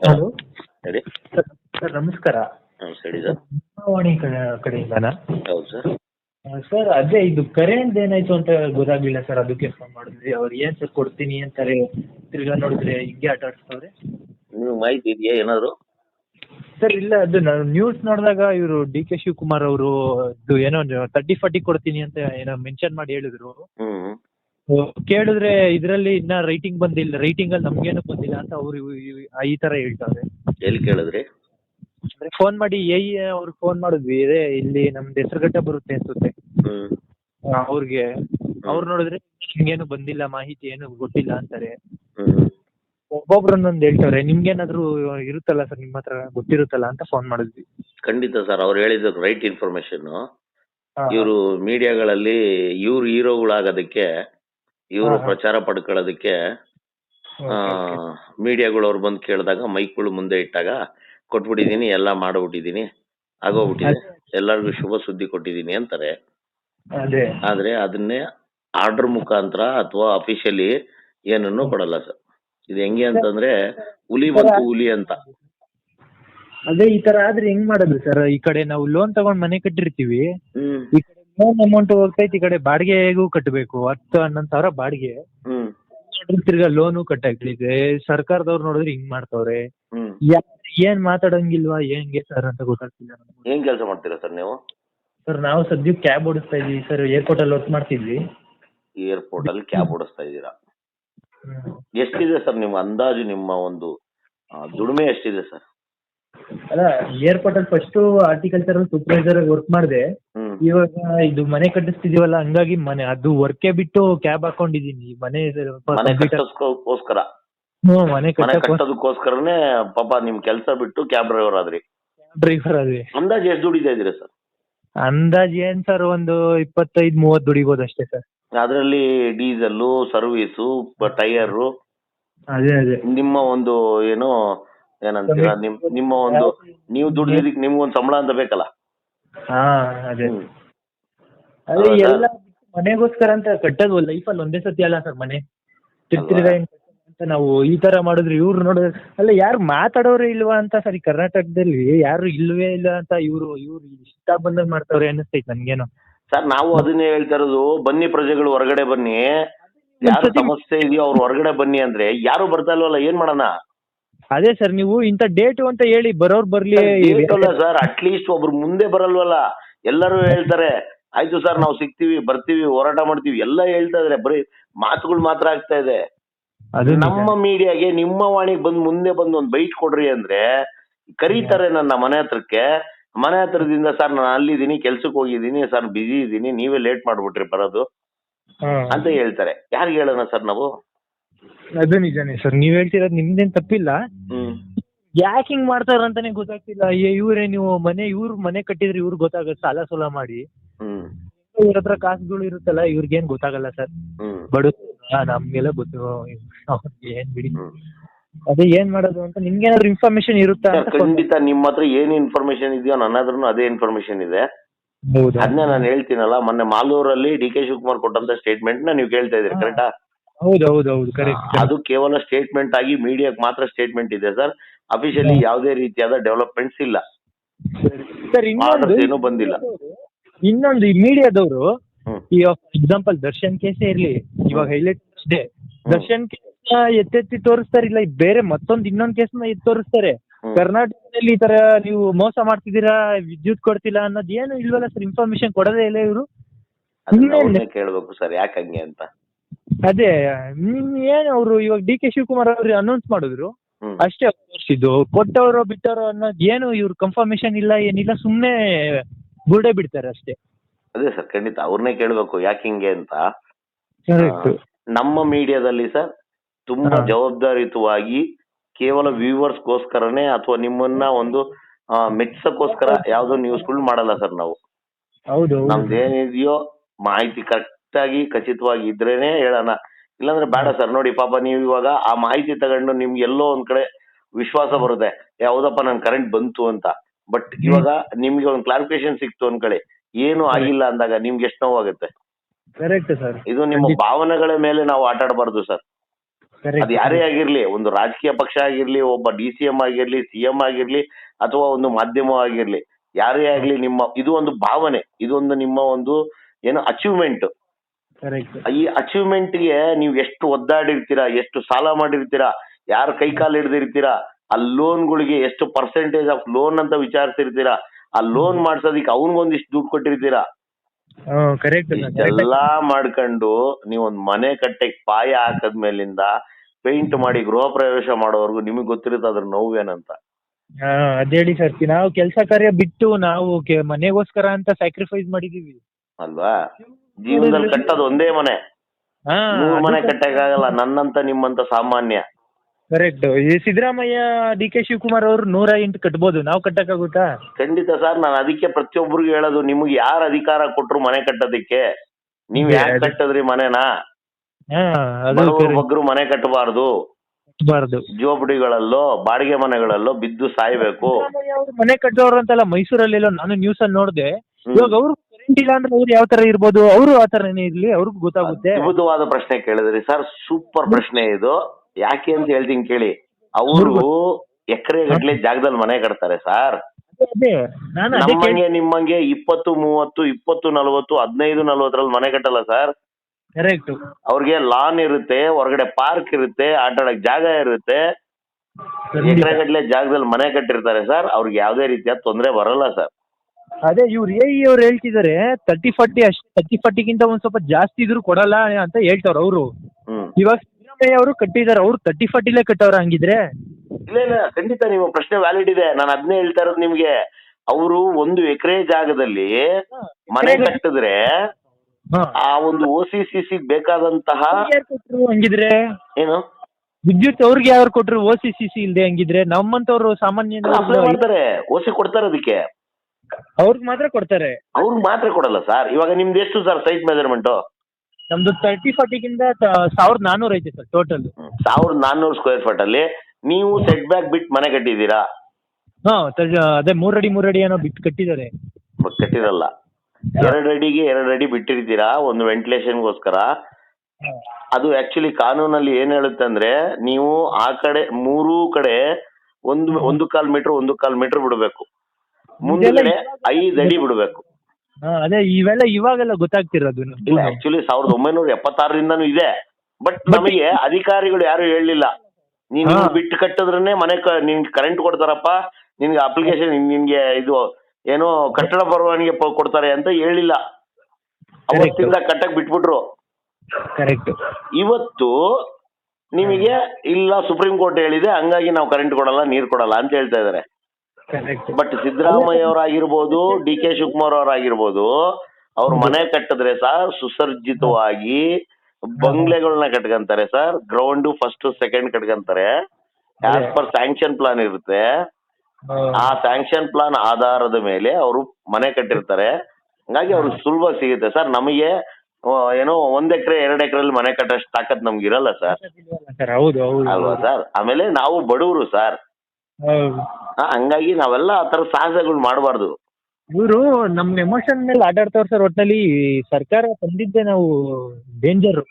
Hello. ಹೇಳಿ. Sir sir ನಮಸ್ಕಾರ. ಹೇಳಿ ಸರ್. ಕಡೆಯಿಂದನಾ ಹೌದು ಸರ್. ಸರ್ ಅದೇ ಇದು ಕರೆಂಟ್ ಏನಾಯ್ತು ಅಂತ ಗೊತ್ತಾಗ್ಲಿಲ್ಲ ಸರ್ ಅದಕ್ಕೆ ಫೋನ್ ಮಾಡಿದ್ವಿ. ಅವ್ರು ಏನ್ ಸರ್ ಕೊಡ್ತೀನಿ ಅಂತಾರೆ ತಿರ್ಗಾ ನೋಡಿದ್ರೆ ಹಿಂಗೆ ಆಟ ಆಡ್ಸ್ತವ್ರೆ. ನೀವು ಮಾಹಿತಿ ಇದೆಯಾ ಏನಾದರೂ? ಸರ್ ಇಲ್ಲ ಅದು ನಾನು ನ್ಯೂಸ್ ನೋಡಿದಾಗ ಇವರು ಡಿ ಕೆ ಶಿವಕುಮಾರ್ ಅವರು ಇದು ಏನೋ ತರ್ಟಿ ಫಾರ್ಟಿ ಕೊಡ್ತೀನಿ ಅಂತ ಏನೋ ಮೆನ್ಷನ್ ಮಾಡಿ ಹೇಳಿದ್ರು. ಹ್ಞೂ ಕೇಳಿದ್ರೆ ಇದರಲ್ಲಿ ಇನ್ನ ರೈಟಿಂಗ್ ಬಂದಿಲ್ಲ ರೈಟಿಂಗ್ ಅಲ್ಲಿ ನಮ್ಗೇನು ಬಂದಿಲ್ಲ ಅಂತ ಅವರು ಈ ತರ ಹೇಳ್ತಾರೆ. ಎಲ್ಲಿ ಕೇಳಿದ್ರಿ? ಅಂದ್ರೆ ಫೋನ್ ಮಾಡಿ ಎ ಅವ್ರಿಗೆ ಫೋನ್ ಮಾಡಿದ್ವಿ ಇದೇ ಇಲ್ಲಿ ನಮ್ದು ಹೆಸರುಘಟ್ಟ ಬರುತ್ತೆ ಅನ್ಸುತ್ತೆ. ಹ್ಮ್. ಅವ್ರಿಗೆ ಅವ್ರು ನೋಡಿದ್ರೆ ನಿಮ್ಗೇನು ಬಂದಿಲ್ಲ ಮಾಹಿತಿ ಏನು ಗೊತ್ತಿಲ್ಲ ಅಂತಾರೆ. ಹ್ಮ್. ಒಬ್ಬೊಬ್ರು ಒಂದೊಂದು ಹೇಳ್ತಾರೆ ನಿಮ್ಗೇನಾದ್ರೂ ಇರುತ್ತಲ್ಲ ಸರ್ ನಿಮ್ಮ ಹತ್ರ ಗೊತ್ತಿರುತ್ತಲ್ಲ ಅಂತ ಫೋನ್ ಮಾಡಿದ್ವಿ. ಖಂಡಿತ ಸರ್ ಅವ್ರು ಹೇಳಿದ್ರು ರೈಟ್ ಇನ್ಫಾರ್ಮೇಶನ್ ಹಾ, ಇವರು ಮೀಡಿಯಾಗಳಲ್ಲಿ ಇವ್ರು ಹೀರೋಗಳಾಗೋದಕ್ಕೆ ಇವರು. ಪ್ರಚಾರ ಪಡ್ಕೊಳ್ಳೋದಕ್ಕೆ. ಮೀಡಿಯಾಗಳು ಅವ್ರು ಬಂದು ಕೇಳಿದಾಗ ಮೈಕ್ಗಳು ಮುಂದೆ ಇಟ್ಟಾಗ ಕೊಟ್ಬಿಟ್ಟಿದೀನಿ ಎಲ್ಲ ಮಾಡ್ಬಿಟ್ಟಿದೀನಿ ಆಗೋಗ್ಬಿಟ್ಟಿದೆ. ಎಲ್ಲರಿಗೂ ಶುಭ ಸುದ್ದಿ ಕೊಟ್ಟಿದೀನಿ ಅಂತಾರೆ. ಆದ್ರೆ ಅದನ್ನೇ ಆರ್ಡರ್ ಮುಖಾಂತರ ಅಥವಾ ಅಫಿಷಿಯಲಿ ಏನನ್ನು ಕೊಡಲ್ಲ ಸರ್. ಇದು ಹೆಂಗೆ ಅಂತಂದ್ರೆ ಹುಲಿ ಬಂತು ಹುಲಿ ಅಂತ. ಅದೇ ಈ ತರ ಆದ್ರೆ ಹೆಂಗ್ ಮಾಡೋದು ಸರ್? ಈ ಕಡೆ ನಾವು ಲೋನ್ ತಗೊಂಡ್ ಮನೆ ಕಟ್ಟಿರ್ತೀವಿ. ಈ ಕಡೆ ಲೋನ್ ಅಮೌಂಟ್ ಹೋಗ್ತೈತಿ ಈ ಕಡೆ ಬಾಡಿಗೆಗೂ ಕಟ್ಟಬೇಕು ಹತ್ತು ಹನ್ನೊಂದು ಸಾವಿರ ಬಾಡಿಗೆ. ಹ್ಮ್. ನೋಡಿದ್ರೆ ತಿರ್ಗಾ ಲೋನು ಕಟ್ಟಾಗ್ಲಿದೆ ಸರ್ಕಾರದವ್ರು ನೋಡಿದ್ರೆ ಹಿಂಗ್ ಮಾಡ್ತವ್ರೆ. ಹ್ಮ್. ಯಾ- ಏನ್ ಮಾತಾಡಂಗಿಲ್ವಾ ಹೆಂಗೆ ಸರ್ ಅಂತ ಗೊತ್ತಾಗ್ತಿಲ್ಲ ನಮ್ಗೆ. ಏನ್ ಕೆಲಸ ಮಾಡ್ತೀರಾ ಸರ್ ನೀವು? ಸರ್ ನಾವು ಸದ್ಯ ಕ್ಯಾಬ್ ಓಡಿಸ್ತಾ ಇದೀವಿ ಸರ್. ಏರ್ಪೋರ್ಟ್ ಅಲ್ಲಿ ವರ್ಕ್ ಮಾಡ್ತಿದ್ವಿ. ಏರ್ಪೋರ್ಟ್ ಅಲ್ಲಿ ಕ್ಯಾಬ್ ಓಡಿಸ್ತಾ ಇದ್ದೀರಾ. ಎಷ್ಟಿದೆ ಸರ್ ನಿಮ್ಮ ಅಂದಾಜು ನಿಮ್ಮ ಒಂದು ಆ, ದುಡಿಮೆ ಎಷ್ಟಿದೆ ಸರ್? ಅಲ್ಲ ಏರ್ಪೋರ್ಟ್ ಅಲ್ಲಿ ಫಸ್ಟ್ ಹಾರ್ಟಿಕಲ್ಚರಲ್ ಸೂಪರ್ವೈಸರ್ ವರ್ಕ್ ಮಾಡಿದೆ. ಹ್ಮ್. ಇವಾಗ ಇದು ಮನೆ ಕಟ್ಟಿಸ್ತಿದೀವಲ್ಲ ಹಂಗಾಗಿ ಮನೆ ಅದು ವರ್ಕೆ ಬಿಟ್ಟು ಕ್ಯಾಬ್ ಹಾಕೊಂಡಿದೀನಿ. ಮನೆ ಸ್ವಲ್ಪ ಮನೆ complete ಆಗ್- ಕಟ್ಟೋಸ್ಕೋಸ್ಕರ ಹ್ಮ್, ಮನೆ ಕಟ್ಟೋದಕ್ಕೋಸ್ಕರನೇ ಪಾಪ ನಿಮ್ ಕೆಲಸ ಬಿಟ್ಟು ಕ್ಯಾಬ್ ಡ್ರೈವರ್ ಆದ್ರಿ. ಡ್ರೈವರ್ ಆದ್ರಿ ಅಂದಾಜು ಎಷ್ಟು ದುಡಿತಾ ಇದ್ದೀರಾ ಸರ್? ಅಂದಾಜ್ ಏನ್ ಸರ್ ಒಂದು ಇಪ್ಪತ್ತೈದ್ ಮೂವತ್ ದುಡಿಬೋದು ಅಷ್ಟೇ ಸರ್. ಅದರಲ್ಲಿ ಡೀಸೆಲ್ ಸರ್ವಿಸು ಟೈಯರ್ ಅದೇ ಅದೇ. ನಿಮ್ಮ ಒಂದು ಏನು ಏನಂತೀರಾ? ನಿಮ್ ನಿಮ್ಮ ಒಂದು ನೀವು ದುಡಿದಿದ್ದಕ್ಕೆ ನಿಮ್ಗೊಂದು ಸಂಬಳ ಅಂತ ಬೇಕಲ್ಲ? ಹಾ ಅದೇ. ಹ್ಮ್. ಅದೇ ಹೌದಾ? ಎಲ್ಲ ಮನೆಗೋಸ್ಕರ ಅಂತ ಕಟ್ಟೋದು ಲೈಫಲ್ಲಿ ಒಂದೇ ಸತಿ ಅಲ್ಲ ಸರ್ ಮನೆ. ತಿರ್ತಿರ್ಗ ಅಲ್ವಾ? ಹೆಂಗ್ ಕಟ್ಟೋದು ಅಂತ ನಾವು ಈ ತರ ಮಾಡಿದ್ರೆ ಇವ್ರು ನೋಡಿದ್ರೆ ಅಲ್ಲ ಯಾರು ಮಾತಾಡೋರೇ ಇಲ್ವಾ ಅಂತ ಸರಿ ಈ ಕರ್ನಾಟಕದಲ್ಲಿ? ಯಾರು ಇಲ್ವೇ ಇಲ್ಲ ಅಂತ ಇವ್ರು ಇವ್ರು ಇಷ್ಟ ಬಂದಂಗ್ ಮಾಡ್ತಾವ್ರೆ ಅನ್ನಿಸ್ತೈತೆ ನನ್ಗೇನು. ಸರ್ ನಾವು ಅದನ್ನೇ ಹೇಳ್ತಾ ಇರೋದು ಬನ್ನಿ ಪ್ರಜೆಗಳು ಹೊರಗಡೆ ಬನ್ನಿ. ಯಾರು ಸಮಸ್ಯೆ ಇದೆಯೋ ಅವ್ರು ಹೊರಗಡೆ ಬನ್ನಿ ಅಂದ್ರೆ ಯಾರು ಬರ್ತಾ ಇಲ್ವಲ್ಲ ಏನ್ ಮಾಡೋಣ? ಅದೇ ಸರ್ ನೀವು ಇಂಥ ಡೇಟು ಅಂತ ಹೇಳಿ ಬರೋರ್ ಬರ್ಲಿ ಸರ್ ಅಟ್ಲೀಸ್ಟ್ ಒಬ್ರು ಮುಂದೆ ಬರಲ್ವಲ್ಲ? ಎಲ್ಲರೂ ಹೇಳ್ತಾರೆ ಆಯ್ತು ಸರ್ ನಾವು ಸಿಗ್ತೀವಿ ಬರ್ತೀವಿ ಹೋರಾಟ ಮಾಡ್ತೀವಿ. ಎಲ್ಲ ಹೇಳ್ತಾ ಇದ್ರೆ ಬರೀ ಮಾತುಗಳು ಮಾತ್ರ ಆಗ್ತಾ ಇದೆ. ಅದು ನಮ್ಮ ಮೀಡಿಯಾಗೆ ನಿಮ್ಮ ವಾಣಿಗೆ ಬಂದು ಮುಂದೆ ಬಂದು ಒಂದು ಬೈಟ್ ಕೊಡ್ರಿ ಅಂದ್ರೆ ಕರೀತಾರೆ ನನ್ನ ಮನೆ ಹತ್ರಕ್ಕೆ. ಮನೆ ಹತ್ರದಿಂದ ಸರ್ ನಾನು ಅಲ್ಲಿದ್ದೀನಿ ಕೆಲ್ಸಕ್ಕೆ ಹೋಗಿದ್ದೀನಿ ಸರ್ ಬಿಜಿ ಇದ್ದೀನಿ ನೀವೇ ಲೇಟ್ ಮಾಡ್ಬಿಟ್ರಿ ಬರೋದು ಅಂತ ಹೇಳ್ತಾರೆ. ಯಾರಿಗೆ ಹೇಳೋಣ ಸರ್ ನಾವು? ಅದು ನಿಜಾನೇ ಸರ್ ನೀವ್ ಹೇಳ್ತಿರೋದು ನಿಮ್ದೇನ್ ತಪ್ಪಿಲ್ಲ. ಹ್ಮ್. ಯಾಕೆ ಹಿಂಗ್ ಮಾಡ್ತಾರ ಅಂತಾನೆ ಗೊತ್ತಾಗ್ತಿಲ್ಲ. ಏ ಇವ್ರೇ ನೀವು ಮನೆ ಇವ್ರ ಮನೆ ಕಟ್ಟಿದ್ರೆ ಇವ್ರ್ ಗೊತ್ತಾಗತ್ತೆ ಸಾಲ ಸೋಲ ಮಾಡಿ. ಹ್ಮ್. ಇವ್ರ ಹತ್ರ ಕಾಸುಗಳು ಇರುತ್ತಲ್ಲ ಇವ್ರಿಗೇನ್ ಗೊತ್ತಾಗಲ್ಲ ಸರ್ ಹ್ಮ್. ಬಡ ನಮ್ಗೆಲ್ಲ ಗೊತ್ತು. ಅವ್ರಿಗೆ ಏನ್ ಬಿಡಿ. ಹ್ಮ್. ಅದೇ ಏನ್ ಮಾಡೋದು ಅಂತ ನಿಮ್ಗೇನಾದ್ರು ಇನ್ಫಾರ್ಮೇಶನ್ ಇರುತ್ತಾ ಸರ್ ಅಂತ ಖಂಡಿತ ನಿಮ್ಮ ಹತ್ರ ಏನ್ ಇನ್ಫಾರ್ಮೇಶನ್ ಇದೆಯೋ ನನ್ನ ಹತ್ರನು ಅದೇ ಇನ್ಫಾರ್ಮೇಶನ್ ಇದೆ. ಹೌದಾ? ಅದನ್ನೇ ನಾನು ಹೇಳ್ತೀನಲ್ಲ ಮೊನ್ನೆ ಮಾಲೂರಲ್ಲಿ ಡಿ ಕೆ ಶಿವಕುಮಾರ್ ಕೊಟ್ಟಂತ ಸ್ಟೇಟ್ಮೆಂಟ್ನ ನೀವು ಕೇಳ್ತಾ ಇದ್ರಿ. ಕರೆಕ್ಟಾ ಹೌದು ಹೌದು ಹೌದು ಕರೆಕ್ಟ್ ಅದು ಕೇವಲ ಸ್ಟೇಟ್ಮೆಂಟ್ ಆಗಿ ಮೀಡಿಯಾಕ್ಕೆ ಮಾತ್ರ ಸ್ಟೇಟ್ಮೆಂಟ್ ಇದೆ ಸರ್ ಅಫಿಷಿಯಲಿ ಯಾವುದೇ ರೀತಿಯಾದ ಡೆವಲಪ್ಮೆಂಟ್ಸ್ ಇಲ್ಲ. ಸರ್. ಇನ್ನೊಂದು Orders ಏನೂ ಬಂದಿಲ್ಲ. ಇನ್ನೊಂದು ಈ ಮೀಡಿಯಾದವರು ಈ ಎಕ್ಸಾಂಪಲ್ ದರ್ಶನ್ ಕೇಸೇ ಇರ್ಲಿ ಇವಾಗ ಹೈಲೈಟ್ ಡೇ ದರ್ಶನ್ ಕೇಸ್ ಎತ್ತೆತ್ತಿ ತೋರಿಸ್ತಾರೆ ಇಲ್ಲ ಬೇರೆ ಮತ್ತೊಂದು ಇನ್ನೊಂದ್ನ ಎತ್ತಿ ತೋರಿಸ್ತಾರೆ. ಕರ್ನಾಟಕದಲ್ಲಿ ಈ ತರ ನೀವು ಮೋಸ ಮಾಡ್ತಿದ್ದೀರಾ ವಿದ್ಯುತ್ ಕೊಡ್ತಿಲ್ಲ ಅನ್ನೋದು ಏನು ಇಲ್ವಲ್ಲ ಸರ್ ಇನ್ಫಾರ್ಮೇಶನ್ ಕೊಡೋದೇ ಇಲ್ಲ ಇವರು? ಕೇಳ್ಬೇಕು ಸರ್ ಯಾಕೆ ಹಂಗೆ ಅಂತ. ಅದೇ ನಿಮ್ ಏನು ಅವರು ಇವಾಗ ಡಿ ಕೆ ಶಿವಕುಮಾರ್ ಅವರು ಅನೌನ್ಸ್ ಮಾಡಿದ್ರು. ಹ್ಮ್. ಅಷ್ಟೇ ಇದು ಕೊಟ್ಟವರು ಬಿಟ್ಟವರು ಅನ್ನೋದು ಏನು ಇವ್ರು ಕನ್ಫರ್ಮೇಶನ್ ಇಲ್ಲ ಏನಿಲ್ಲ ಸುಮ್ಮನೆ ಬುರ್ಡೆ ಬಿಡ್ತಾರೆ ಅಷ್ಟೇ. ಅದೇ ಸರ್ ಖಂಡಿತ. ಅವ್ರನ್ನೇ ಕೇಳ್ಬೇಕು ಯಾಕೆ ಹಿಂಗೆ ಅಂತ. ನಮ್ಮ ಮೀಡಿಯಾದಲ್ಲಿ ಸರ್ ತುಂಬಾ ಹಾ. ಜವಾಬ್ದಾರಿಯುತವಾಗಿ ಕೇವಲ ವ್ಯೂವರ್ಸ್ಗೋಸ್ಕರನೇ ಅಥವಾ ನಿಮ್ಮನ್ನ ಒಂದು ಆ, ಮೆಚ್ಚಕ್ಕೋಸ್ಕರ ಯಾವ್ದೋ ನ್ಯೂಸ್ಗಳು ಮಾಡಲ್ಲ ಸರ್ ನಾವು. ಹೌದು ನಮ್ದು ಏನಿದೆಯೋ ಮಾಹಿತಿ ಕರೆಕ್ಟ್ ಆಗಿ ಖಚಿತವಾಗಿ ಇದ್ರೇನೆ ಹೇಳೋಣ. ಇಲ್ಲಾಂದ್ರೆ ಬೇಡ ಸರ್ ನೋಡಿ ಪಾಪ ನೀವು ಇವಾಗ ಆ ಮಾಹಿತಿ ತಗೊಂಡು ನಿಮ್ಗೆ ಎಲ್ಲೋ ಒಂದ್ ಕಡೆ ವಿಶ್ವಾಸ ಬರುತ್ತೆ. ಯಾವ್ದಪ್ಪ ನನ್ ಕರೆಂಟ್ ಬಂತು ಅಂತ. ಬಟ್ ಇವಾಗ ನಿಮ್ಗೆ ಒಂದು ಕ್ಲಾರಿಫಿಕೇಶನ್ ಸಿಕ್ತು ಅನ್ಕೊಳ್ಳಿ ಏನು ಆಗಿಲ್ಲ ಅಂದಾಗ ನಿಮ್ಗೆ ಎಷ್ಟು ನೋವಾಗುತ್ತೆ? ಕರೆಕ್ಟ್ ಸರ್ ಇದು ನಿಮ್ಮ ಭಾವನೆಗಳ ಮೇಲೆ ನಾವು ಆಟ ಆಡಬಾರ್ದು ಸರ್ ಅದು ಯಾರೇ ಆಗಿರ್ಲಿ ಒಂದು ರಾಜಕೀಯ ಪಕ್ಷ ಆಗಿರ್ಲಿ ಒಬ್ಬ ಡಿ ಸಿ ಎಂ ಆಗಿರ್ಲಿ ಸಿ ಎಂ ಆಗಿರ್ಲಿ ಅಥವಾ ಒಂದು ಮಾಧ್ಯಮ ಆಗಿರ್ಲಿ ಯಾರೇ ಆಗ್ಲಿ ನಿಮ್ಮ ಇದು ಒಂದು ಭಾವನೆ ಇದೊಂದು ನಿಮ್ಮ ಒಂದು ಏನು ಅಚೀವ್ಮೆಂಟ್ ಕರೆಕ್ಟ್ ಈ ಅಚೀವ್ಮೆಂಟ್ಗೆ ನೀವು ಎಷ್ಟು ಒದ್ದಾಡಿರ್ತೀರಾ ಎಷ್ಟು ಸಾಲ ಮಾಡಿರ್ತೀರಾ ಯಾರು ಕೈ ಕಾಲು ಹಿಡ್ದಿರ್ತೀರಾ ಆ ಲೋನ್ಗಳಿಗೆ ಎಷ್ಟು ಪರ್ಸೆಂಟೇಜ್ ಆಫ್ ಲೋನ್ ಅಂತ ವಿಚಾರಿಸಿರ್ತೀರಾ ಆ ಲೋನ್ ಮಾಡ್ಸೋದಿಕ್ಕೆ ಅವ್ನಿಗೊಂದಿಷ್ಟು ದುಡ್ಡು ಕೊಟ್ಟಿರ್ತೀರಾ? ಎಲ್ಲ ಕರೆಕ್ಟ್ ಎಲ್ಲಾ ಮಾಡ್ಕೊಂಡು ನೀವ್ ಒಂದ್ ಮನೆ ಕಟ್ಟಕ್ ಪಾಯ ಹಾಕದ್ಮೇಲಿಂದ ಪೇಂಟ್ ಮಾಡಿ ಗೃಹ ಪ್ರವೇಶ ಮಾಡೋವರೆಗೂ ನಿಮಗೆ ಗೊತ್ತಿರುತ್ತೆ ಅದ್ರ ನೋವೇನಂತ ಅದೇಳಿ ಸರ್ ನಾವು ಕೆಲಸ ಕಾರ್ಯ ಬಿಟ್ಟು ನಾವು ಮನೆಗೋಸ್ಕರ ಅಂತ ಸ್ಯಾಕ್ರಿಫೈಸ್ ಮಾಡಿದೀವಿ. ಅಲ್ವಾ? ಜೀವನದಲ್ಲಿ ಕಟ್ಟೋದು ಒಂದೇ ಮನೆ. ಹಾ ಮನೆ ಕಟ್ಟಕ್ಕಾಗಲ್ಲ ನನ್ನಂತ ನಿಮ್ಮಂತ ಸಾಮಾನ್ಯ. ಕರೆಕ್ಟ್ ಈ ಸಿದ್ದರಾಮಯ್ಯ ಡಿ ಕೆ ಶಿವಕುಮಾರ್ ಅವರು ನೂರ ಎಂಟು ಕಟ್ಬೋದು. ನಾವು ಕಟ್ಟಕ್ಕಾಗುತ್ತಾ ಖಂಡಿತ ಸರ್ ನಾನು ಅದಕ್ಕೆ ಪ್ರತಿಯೊಬ್ಬರಿಗೂ ಹೇಳೋದು ನಿಮ್ಗೆ ಯಾರು ಅಧಿಕಾರ ಕೊಟ್ರು ಮನೆ ಕಟ್ಟೋದಕ್ಕೆ? ನೀವ್ ಯಾಕೆ ಕಟ್ಟದ್ರಿ ಮನೆನ? ಹಾ ಅದು ಬಡವರು ಬಗ್ಗರು ಮನೆ ಕಟ್ಟಬಾರ್ದು. ಕಟ್ಟಬಾರ್ದು. ಜೋಪಡಿಗಳಲ್ಲೋ ಬಾಡಿಗೆ ಮನೆಗಳಲ್ಲೋ ಬಿದ್ದು ಸಾಯ್ಬೇಕು. ಸಿದ್ದರಾಮಯ್ಯ ಅವರು ಮನೆ ಕಟ್ಟೋರು ಅಂತಲ್ಲ ಮೈಸೂರಲ್ಲಿ ನಾನು ನ್ಯೂಸ್ ಅಲ್ಲಿ ನೋಡಿದೆ. ಇವಾಗ ಅವ್ರು ಇಲ್ಲ ಅಂದ್ರೆ ಅವ್ರು ಯಾವ ತರ ಇರ್ಬೋದು ಅವರು ಆ ತರನೇ ಇರ್ಲಿ ಅವ್ರಿಗೂ ಗೊತ್ತಾಗುತ್ತೆ. ಅದ್ಭುತವಾದ ಪ್ರಶ್ನೆ ಕೇಳಿದ್ರಿ ಸರ್ ಸೂಪರ್ ಪ್ರಶ್ನೆ ಇದು. ಯಾಕೆ ಅಂತ ಹೇಳ್ತೀನಿ ಕೇಳಿ. ಅವರು ಎಕರೆ ಗಟ್ಲೆ ಜಾಗದಲ್ಲಿ ಮನೆ ಕಟ್ತಾರೆ ಸರ್. ಅದೇ, ಅದೇ. ನಾನು ಅದೇ ಕೇಳ್- ನಮ್ಮಂಗೆ ನಿಮ್ಮಂಗೆ ಇಪ್ಪತ್ತು ಮೂವತ್ತು ಇಪ್ಪತ್ತು ನಲವತ್ತು ಹದಿನೈದು ನಲವತ್ತರಲ್ಲಿ ಮನೆ ಕಟ್ಟಲ್ಲ ಸರ್. ಕರೆಕ್ಟ್ ಅವ್ರಿಗೆ ಲಾನ್ ಇರುತ್ತೆ ಹೊರಗಡೆ ಪಾರ್ಕ್ ಇರುತ್ತೆ ಆಟ ಆಡಕ್ ಜಾಗ ಇರುತ್ತೆ. ಎಕರೆ ಗಟ್ಲೆ ಜಾಗದಲ್ಲಿ ಮನೆ ಕಟ್ಟಿರ್ತಾರೆ ಸರ್. ಅವ್ರಿಗೆ ಯಾವ್ದೇ ರೀತಿಯ ತೊಂದರೆ ಬರಲ್ಲ ಸರ್. ಅದೇ ಇವ್ರು ಎ ಅವ್ರು ಹೇಳ್ತಿದ್ದಾರೆ ತರ್ಟಿ ಫಾರ್ಟಿ ಅಷ್ಟೇ ತರ್ಟಿ ಫಾರ್ಟಿಗಿಂತ ಒಂದ್ ಸ್ವಲ್ಪ ಜಾಸ್ತಿ ಇದ್ರು ಕೊಡಲ್ಲ ಅಂತ ಹೇಳ್ತಾರೆ ಅವರು. ಹ್ಮ್. ಇವಾಗ ಸಿದ್ದರಾಮಯ್ಯ ಅವರು ಕಟ್ಟಿದಾರೆ ಅವ್ರು ತರ್ಟಿ ಫಾರ್ಟಿಲೇ ಕಟ್ಟವ್ರ ಹಂಗಿದ್ರೆ? ಇಲ್ಲ ಇಲ್ಲ ಖಂಡಿತ ನಿಮ್ಮ ಪ್ರಶ್ನೆ ವ್ಯಾಲಿಡ್ ಇದೆ. ನಾನು ಅದನ್ನೇ ಹೇಳ್ತಾ ಇರೋದು ನಿಮ್ಗೆ. ಅವರು ಒಂದು ಎಕರೆ ಜಾಗದಲ್ಲಿ ಮನೆ ಕಟ್ಟಿದ್ರೆ ಹಾ. ಆ ಒಂದು ಓ ಸಿ ಸಿ ಸಿ ಬೇಕಾದಂತಹ ಅವ್ರಿಗೆ ಕೊಟ್ರು ಹಂಗಿದ್ರೆ? ಏನು? ವಿದ್ಯುತ್ ಅವ್ರಿಗೆ ಯಾರು ಕೊಟ್ರು ಓ ಸಿ ಸಿ ಸಿ ಇಲ್ದೆ ಹಂಗಿದ್ರೆ? ನಮ್ಮಂತವ್ರು ಸಾಮಾನ್ಯ ಅಪ್ಲೈ ಮಾಡ್ತಾರೆ. ಓಸಿ ಕೊಡ್ತಾರೆ ಅದಕ್ಕೆ. ಅವ್ರಿಗೆ ಮಾತ್ರ ಕೊಡ್ತಾರೆ. ಅವ್ರಿಗೆ ಮಾತ್ರ ಕೊಡಲ್ಲ ಸರ್. ಇವಾಗ ನಿಮ್ದು ಎಷ್ಟು ಸರ್ ಸೈಟ್ ಮೆಜರ್ಮೆಂಟ್ ನಮ್ದು ತರ್ಟಿ ಫಾರ್ಟಿಗಿಂತ ಸಾವಿರದ ನಾನೂರ ಐತೆ ಸರ್ ಟೋಟಲ್ ಸಾವಿರದ ನಾನ್ನೂರು ಸ್ಕ್ವೇರ್ ಫೀಟ್ ಅಲ್ಲಿ ನೀವು ಸೆಟ್ ಬ್ಯಾಕ್ ಬಿಟ್ಟು ಮನೆ ಕಟ್ಟಿದ್ದೀರಾ? ಹಾ ತ- ಅದೇ ಮೂರಡಿ ಮೂರಡಿ ಏನೋ ಬಿಟ್ಟು ಕಟ್ಟಿದ್ದಾರೆ. ಬಟ್ ಕಟ್ಟಿರಲ್ಲ. ಎರಡು ಅಡಿಗೆ ಎರಡು ಅಡಿ ಬಿಟ್ಟಿರ್ತೀರಾ? ಒಂದು ವೆಂಟಿಲೇಷನ್ಗೋಸ್ಕರ ಅದು ಆಕ್ಚುಲಿ ಕಾನೂನಲ್ಲಿ ಏನ್ ಹೇಳುತ್ತೆ ಅಂದ್ರೆ ನೀವು ಆ ಕಡೆ ಮೂರೂ ಕಡೆ ಒಂದು ಒಂದು ಕಾಲ್ ಮೀಟರ್ ಒಂದು ಕಾಲ್ ಮೀಟರ್ ಬಿಡಬೇಕು. ಮುಂದ್ಗಡೆ ಐದು ಅಡಿ ಬಿಡಬೇಕು. ಹಾ ಅದೇ ಇವೆಲ್ಲ ಇವಾಗೆಲ್ಲ ಗೊತ್ತಾಗ್ತಿರೋದು ನಮ್ಗೆ. ಇಲ್ಲ ಆಕ್ಚುಲಿ ಸಾವಿರದ ಒಂಬೈನೂರ ಎಪ್ಪತ್ತಾರರಿಂದನೂ ಇದೆ. ಬಟ್ ನಮಗೆ ಅಧಿಕಾರಿಗಳು ಯಾರು ಹೇಳಲಿಲ್ಲ. ನೀನು ಹಾ. ಬಿಟ್ಟು ಕಟ್ಟಿದ್ರೆ ಮನೆ ಕ- ನಿನ್ಗೆ ಕರೆಂಟ್ ಕೊಡ್ತಾರಪ್ಪ ನಿನ್ಗೆ ಅಪ್ಲಿಕೇಶನ್ ನಿನ್ಗೆ ಇದು ಏನೋ ಕಟ್ಟಡ ಪರವಾನಿಗೆ ಪ- ಕೊಡ್ತಾರೆ ಅಂತ ಹೇಳಿಲ್ಲ. ಅವತ್ತಿಂದ ಕಟ್ಟಕ್ ಬಿಟ್ಬಿಟ್ರು. ಕರೆಕ್ಟ್ ಇವತ್ತು ನಿಮಗೆ ಇಲ್ಲ ಸುಪ್ರೀಂ ಕೋರ್ಟ್ ಹೇಳಿದೆ ಹಂಗಾಗಿ ನಾವು ಕರೆಂಟ್ ಕೊಡಲ್ಲ ನೀರ್ ಕೊಡಲ್ಲ ಅಂತ ಹೇಳ್ತಾ ಇದಾರೆ ಬಟ್ ಸಿದ್ದರಾಮಯ್ಯ ಅವರಾಗಿರ್ಬೋದು ಡಿ ಕೆ ಶಿವಕುಮಾರ್ ಅವರಾಗಿರ್ಬೋದು ಅವ್ರ ಮನೆ ಕಟ್ಟಿದ್ರೆ ಸರ್ ಸುಸರ್ಜಿತವಾಗಿ ಬಂಗ್ಲೆಗಳನ್ನ ಕಟ್ಕೊಂತಾರೆ ಸರ್. ಗ್ರೌಂಡ್ ಫಸ್ಟ್ ಸೆಕೆಂಡ್ ಕಟ್ಕೊಂತಾರೆ. ಆಸ್ ಪರ್ ಸ್ಯಾಂಕ್ಷನ್ ಪ್ಲಾನ್ ಇರುತ್ತೆ. ಆ ಸ್ಯಾಂಕ್ಷನ್ ಪ್ಲಾನ್ ಆಧಾರದ ಮೇಲೆ ಅವರು ಮನೆ ಕಟ್ಟಿರ್ತಾರೆ. ಹಂಗಾಗಿ ಅವ್ರಿಗೆ ಸುಲಭ ಸಿಗುತ್ತೆ ಸರ್. ನಮಗೆ ಏನೋ ಒಂದ್ ಎಕರೆ ಎರಡ್ ಎಕರೆಲ್ಲಿ ಮನೆ ಕಟ್ಟೋಷ್ಟು ತಾಕತ್ ನಮ್ಗೆ ಇರಲ್ಲ ಸರ್? ಅಲ್ವಾ ಸರ್? ಆಮೇಲೆ ನಾವು ಬಡವರು ಸರ್. ಹೌದು. ಹಂಗಾಗಿ ನಾವೆಲ್ಲ ಆ ತರ ಸಾಹಸಗಳು ಮಾಡಬಾರ್ದು. ಇವರು ನಮ್ ಎಮೋಷನ್ ಮೇಲೆ ಆಟಾಡ್ತಾವ್ರ ಸರ್ ಒಟ್ನಲ್ಲಿ ಸರ್ಕಾರ ತಂದಿದ್ದೆ ನಾವು ಡೇಂಜರ್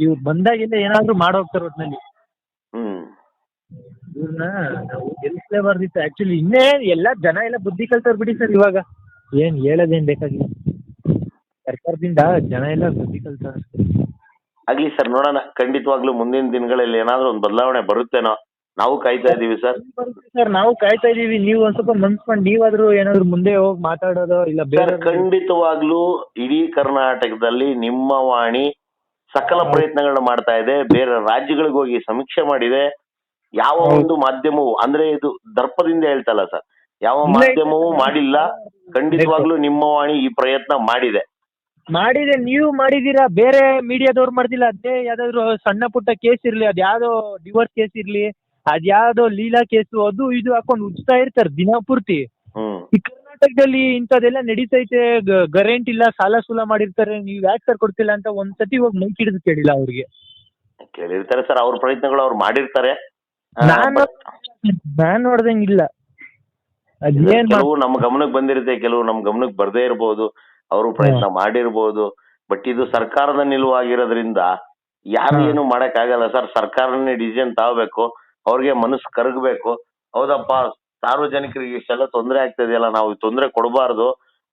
ಇವ್ರು ಬಂದಾಗಿಂದ ಏನಾದ್ರೂ ಮಾಡೋಗ್ತಾರ ಒಟ್ನಲ್ಲಿ. ಹ್ಮ್. ಇವ್ರನ್ನ ನಾವು ಗೆಲ್ಸ್ಲೇಬಾರ್ದಿತ್ತು. ಆಕ್ಚುಲಿ ಇನ್ನೇ ಎಲ್ಲ ಜನ ಎಲ್ಲ ಬುದ್ಧಿ ಕಲ್ತಾರ ಬಿಡಿ ಸರ್ ಇವಾಗ. ಏನ್ ಹೇಳೋದೇನ್ ಬೇಕಾಗಿಲ್ಲ. ಸರ್ಕಾರದಿಂದ ಜನ ಎಲ್ಲ ಬುದ್ಧಿ ಕಲ್ತಾರ ಆಗ್ಲಿ ಸರ್ ನೋಡೋಣ. ಖಂಡಿತವಾಗ್ಲೂ ಮುಂದಿನ ದಿನಗಳಲ್ಲಿ ಏನಾದ್ರೂ ಒಂದು ಬದಲಾವಣೆ ಬರುತ್ತೇನೋ. ನಾವು ಕಾಯ್ತಾ ಇದೀವಿ ಸರ್. ಸರ್ ನಾವು ಕಾಯ್ತಾ ಇದೀವಿ. ನೀವು ಒಂದ್ ಸ್ವಲ್ಪ ಮನ್ಸ್ಕೊಂಡು ನೀವಾದ್ರೂ ಏನಾದ್ರು ಮುಂದೆ ಹೋಗಿ ಮಾತಾಡೋದು ಇಲ್ಲ ಸರ್ ಬೇರೆ ಖಂಡಿತವಾಗ್ಲೂ ಇಡೀ ಕರ್ನಾಟಕದಲ್ಲಿ ನಿಮ್ಮ ವಾಣಿ ಸಕಲ ಪ್ರಯತ್ನಗಳನ್ನ ಮಾಡ್ತಾ ಇದೆ. ಬೇರೆ ರಾಜ್ಯಗಳಿಗೆ ಹೋಗಿ ಸಮೀಕ್ಷೆ ಮಾಡಿದೆ. ಯಾವ ಹೌದು. ಒಂದು ಮಾಧ್ಯಮವು ಅಂದ್ರೆ ಇದು ದರ್ಪದಿಂದ ಹೇಳ್ತಲ್ಲ ಸರ್. ಯಾವ ಇಲ್ಲ, ಮಾಧ್ಯಮವೂ ಮಾಡಿಲ್ಲ. ಖಂಡಿತವಾಗ್ಲೂ ನಿಮ್ಮ ವಾಣಿ ಈ ಪ್ರಯತ್ನ ಮಾಡಿದೆ. ಮಾಡಿದೆ. ನೀವು ಮಾಡಿದೀರಾ ಬೇರೆ ಮೀಡಿಯಾದವ್ರು ಮಾಡ್ತಿಲ್ಲ. ಅದೇ ಯಾವ್ದಾದ್ರು ಸಣ್ಣ ಪುಟ್ಟ ಕೇಸ್ ಇರ್ಲಿ ಅದ್ ಯಾವ್ದೋ ಡಿವೋರ್ಸ್ ಕೇಸ್ ಇರ್ಲಿ. ಅದ್ ಯಾವ್ದೋ ಲೀಲಾ ಕೇಸು ಅದು ಇದು ಹಾಕೊಂಡು ಉಜ್ತಾ ಇರ್ತಾರೆ ದಿನ ಪೂರ್ತಿ. ಹ್ಮ್. ಈ ಕರ್ನಾಟಕದಲ್ಲಿ ಇಂಥದೆಲ್ಲ ನಡೀತೈತೆ ಗರೆಂಟ್ ಇಲ್ಲ ಸಾಲ ಸೂಲ ಮಾಡಿರ್ತಾರೆ ನೀವ್ ಯಾಕೆ ಸರ್ ಕೊಡ್ತಿಲ್ಲ ಅಂತ ಒಂದ್ ಸತಿ ಹೋಗಿ ಮೈ ಹಿಡಿದು ಕೇಳಿಲ್ಲ ಅವ್ರಿಗೆ. ಕೇಳಿರ್ತಾರೆ ಸರ್ ಅವ್ರ ಪ್ರಯತ್ನಗಳು ಅವ್ರು ಮಾಡಿರ್ತಾರೆ. ಆ, ನಾನು but ನಾನ್ ನೋಡ್ದಂಗಿಲ್ಲ. ಅದೇನ್ ಕೆಲವು ನಮ್ಮ ಗಮನಕ್ಕೆ ಬಂದಿರುತ್ತೆ ಕೆಲವು ನಮ್ಮ ಗಮನಕ್ಕೆ ಬರದೇ ಇರಬಹುದು ಅವರು ಪ್ರಯತ್ನ ಮಾಡಿರ್ಬೋದು ಬಟ್ ಇದು ಸರ್ಕಾರದ ನಿಲುವಾಗಿರೋದ್ರಿಂದ ಯಾರು. ಏನು ಮಾಡಕ್ ಆಗಲ್ಲ ಸರ್ ಸರ್ಕಾರನೇ ಡಿಸಿಷನ್ ತಗೋಬೇಕು ಅವ್ರಿಗೆ ಮನಸ್ಸು ಕರಗಬೇಕು. ಹೌದಪ್ಪ ಸಾರ್ವಜನಿಕರಿಗೆ ಇಷ್ಟೆಲ್ಲ ತೊಂದರೆ ಆಗ್ತಿದೆಯಲ್ಲ ನಾವು ತೊಂದರೆ ಕೊಡಬಾರ್ದು.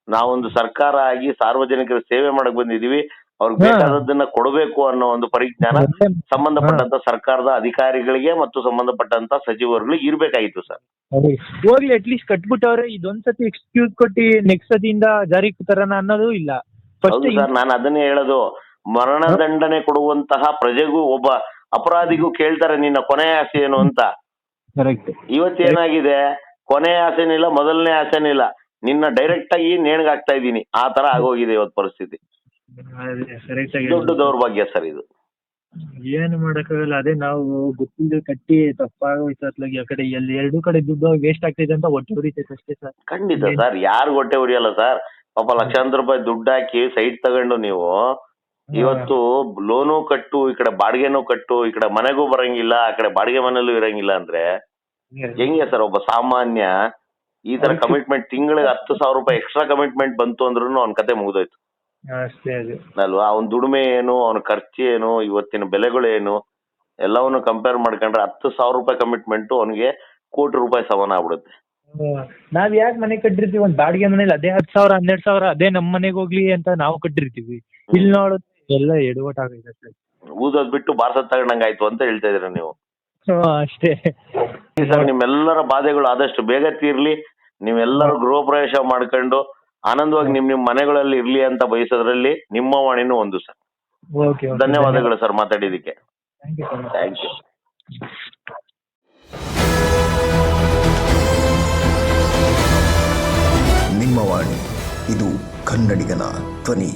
ನಾವೊಂದು ಸರ್ಕಾರ ಆಗಿ ಸಾರ್ವಜನಿಕರ ಸೇವೆ ಮಾಡಕ್ ಬಂದಿದೀವಿ ಅವ್ರಿಗೆ. ಬೇಕಾದದ್ದನ್ನ ಕೊಡಬೇಕು ಅನ್ನೋ ಒಂದು ಪರಿಜ್ಞಾನ ಸಂಬಂಧಪಟ್ಟಂತ ಸರ್ಕಾರದ ಅಧಿಕಾರಿಗಳಿಗೆ ಮತ್ತು ಸಂಬಂಧಪಟ್ಟಂತ ಸಚಿವರುಗಳಿಗೆ ಇರ್ಬೇಕಾಗಿತ್ತು ಸರ್. ಹೋಗ್ಲಿ ಅಟ್ ಅಟ್ಲೀಸ್ಟ್ ಕಟ್ಬಿಟ್ಟವ್ರೆ ಇದೊಂದ್ಸತಿ ಎಕ್ಸ್ಕ್ಯೂಸ್ ಕೊಟ್ಟಿ ನೆಕ್ಸ್ಟ್ ಸತಿಯಿಂದ ಜಾರಿಗೆ ತರನ ಅನ್ನೋದು ಇಲ್ಲ. ಹೌದು ಸರ್ ನಾನು ಅದನ್ನೇ ಹೇಳೋದು. ಮರಣದಂಡನೆ ಕೊಡುವಂತಹ ಪ್ರಜೆಗೂ ಒಬ್ಬ ಅಪರಾಧಿಗೂ ಕೇಳ್ತಾರೆ ನಿನ್ನ ಕೊನೆಯ ಆಸೆ ಏನು ಅಂತ. ಕರೆಕ್ಟ್ ಇವತ್ತೇನಾಗಿದೆ ಕೊನೆ ಆಸೆನಿಲ್ಲ ಮೊದಲನೇ ಆಸೆನಿಲ್ಲ. ನಿನ್ನ ಡೈರೆಕ್ಟ್ ಆಗಿ ನೇಣಗಾಗ್ತಾ ಇದ್ದೀನಿ. ಆ ತರ ಆಗೋಗಿದೆ ಇವತ್ತು ಪರಿಸ್ಥಿತಿ. ಕರೆಕ್ಟ್ ಆಗಿ ದೊಡ್ಡ ದೌರ್ಭಾಗ್ಯ ಸರ್ ಇದು. ಏನು ಮಾಡಕ್ಕಾಗಲ್ಲ ಅದೇ ನಾವು ಗೊತ್ತಿಲ್ಲದೆ ಕಟ್ಟಿ ತಪ್ಪಾಗೋಯ್ತು ಅತ್ಲಾಗಿ ಆ ಕಡೆ ಎಲ್ಲಿ ಎರಡೂ ಕಡೆ ದುಡ್ಡು ವೇಸ್ಟ್ ಆಗ್ತಿದೆ ಅಂತ ಹೊಟ್ಟೆ ಉರಿತೈತೆ ಅಷ್ಟೇ ಸರ್. ಖಂಡಿತ ಸರ್ ಯಾರು ಹೊಟ್ಟೆ ಉರಿಯಲ್ಲ ಸರ್. ಪಾಪ ಲಕ್ಷಾಂತರ ರೂಪಾಯಿ ದುಡ್ಡು ಹಾಕಿ ಸೈಟ್ ತಗೊಂಡು ನೀವು ಇವತ್ತು ಲೋನು ಕಟ್ಟು ಈ ಕಡೆ ಬಾಡಿಗೆನೂ ಕಟ್ಟು ಈ ಕಡೆ ಮನೆಗೂ ಬರಂಗಿಲ್ಲ ಆ ಕಡೆ ಬಾಡಿಗೆ ಮನೆಯಲ್ಲೂ ಇರಂಗಿಲ್ಲ ಅಂದ್ರೆ ಹೆಂಗೆ ಸರ್ ಒಬ್ಬ ಸಾಮಾನ್ಯ ಈ ತರ ಕಮಿಟ್ಮೆಂಟ್ ತಿಂಗಳಿಗೆ ಹತ್ತು ಸಾವಿರ ರೂಪಾಯಿ ಎಕ್ಸ್ಟ್ರಾ ಕಮಿಟ್ಮೆಂಟ್ ಬಂತು ಅಂದ್ರೂ ಅವ್ನ ಕತೆ ಮುಗಿದೋಯ್ತು. ಅಷ್ಟೇ ಅದು. ಅಲ್ವಾ? ಅವ್ನ ದುಡಿಮೆ ಏನು ಅವನ ಖರ್ಚು ಏನು ಇವತ್ತಿನ ಬೆಲೆಗಳೇನು ಎಲ್ಲವನ್ನು ಕಂಪೇರ್ ಮಾಡ್ಕೊಂಡ್ರೆ ಹತ್ತು ಸಾವಿರ ರೂಪಾಯಿ ಕಮಿಟ್ಮೆಂಟ್ ಅವನಿಗೆ ಕೋಟಿ ರೂಪಾಯಿ ಸಮಾನ ಆಗ್ಬಿಡುತ್ತೆ. ನಾವ್ ಯಾಕೆ ಮನೆ ಕಟ್ಟಿರ್ತೀವಿ? ಒಂದ್ ಬಾಡಿಗೆ ಮನೇಲಿ ಅದೇ ಹತ್ತು ಸಾವಿರ ಹನ್ನೆರಡು ಸಾವಿರ ಅದೇ ನಮ್ ಮನೆಗೆ ಹೋಗ್ಲಿ ಅಂತ ನಾವು ಕಟ್ಟಿರ್ತೀವಿ. ಇಲ್ಲಿ ನೋಡಿದ್ರೆ ಎಲ್ಲ ಎಡವಟ್ ಸರ್? ಊದೋದ್ ಬಿಟ್ಟು ಬಾರ್ಸದ್ ತಗೊಂಡಂಗಾಯ್ತು ಅಂತ ಹೇಳ್ತಾ ಇದೀರ ನೀವು? ಹ್ಮ್, ಅಷ್ಟೇ. ಸರ್ ನಿಮ್ಮೆಲ್ಲರ ಬಾಧೆಗಳು ಆದಷ್ಟು ಬೇಗ ತೀರ್ಲಿ ನೀವೆಲ್ಲರೂ ಗೃಹ ಪ್ರವೇಶ ಮಾಡ್ಕೊಂಡು ಆನಂದವಾಗಿ ನಿಮ್ ನಿಮ್ ಮನೆಗಳಲ್ಲಿ ಇರ್ಲಿ ಅಂತ ಬಯಸೋದ್ರಲ್ಲಿ ನಿಮ್ಮ ವಾಣಿನೂ ಒಂದು ಸರ್. ಓಕೆ ಧನ್ಯವಾದಗಳು sir ಮಾತಾಡಿದಕ್ಕೆ thank you sir thank you ನಿಮ್ಮ ವಾಣಿ ಇದು ಕನ್ನಡಿಗನ ಧ್ವನಿ.